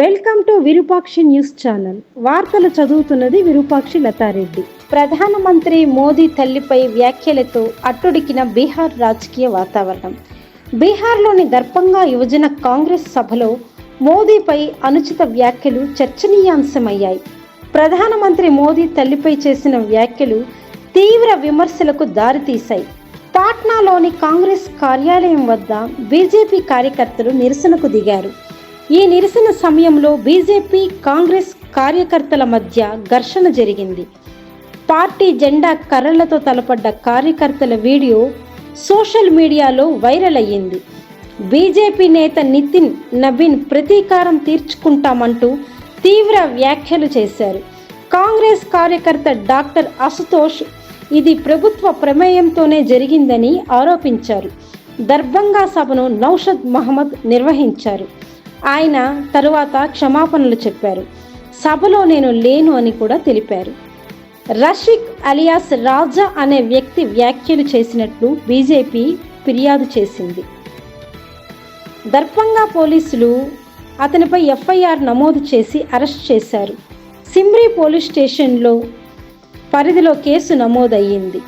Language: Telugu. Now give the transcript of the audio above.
Welcome to Virupakshi news channel. వార్తలు చదువుతున్నది విరూపాక్షి లతారెడ్డి. ప్రధానమంత్రి మోదీ తల్లిపై వ్యాఖ్యలతో అట్టుడికిన బీహార్ రాజకీయ వాతావరణం. బీహార్లోని దర్భంగా యువజన కాంగ్రెస్ సభలో మోదీపై అనుచిత వ్యాఖ్యలు చర్చనీయాంశమయ్యాయి. ప్రధానమంత్రి మోదీ తల్లిపై చేసిన వ్యాఖ్యలు తీవ్ర విమర్శలకు దారితీశాయి. పాట్నాలోని కాంగ్రెస్ కార్యాలయం వద్ద బీజేపీ కార్యకర్తలు నిరసనకు దిగారు. ఈ నిరసన సమయంలో బీజేపీ కాంగ్రెస్ కార్యకర్తల మధ్య ఘర్షణ జరిగింది. పార్టీ జెండా కర్రలతో తలపడ్డ కార్యకర్తల వీడియో సోషల్ మీడియాలో వైరల్ అయ్యింది. బీజేపీ నేత నితిన్ నబీన్ ప్రతీకారం తీర్చుకుంటామంటూ తీవ్ర వ్యాఖ్యలు చేశారు. కాంగ్రెస్ కార్యకర్త డాక్టర్ అశుతోష్ ఇది ప్రభుత్వ ప్రమేయంతోనే జరిగిందని ఆరోపించారు. దర్భంగా సభను నౌషద్ మహమ్మద్ నిర్వహించారు. ఆయన తరువాత క్షమాపణలు చెప్పారు. సభలో నేను లేను అని కూడా తెలిపారు. రషిక్ అలియాస్ రాజా అనే వ్యక్తి వ్యాఖ్యలు చేసినట్లు బీజేపీ ఫిర్యాదు చేసింది. దర్భంగా పోలీసులు అతనిపై ఎఫ్ఐఆర్ నమోదు చేసి అరెస్ట్ చేశారు. సిమ్రీ పోలీస్ స్టేషన్లో పరిధిలో కేసు నమోదయ్యింది.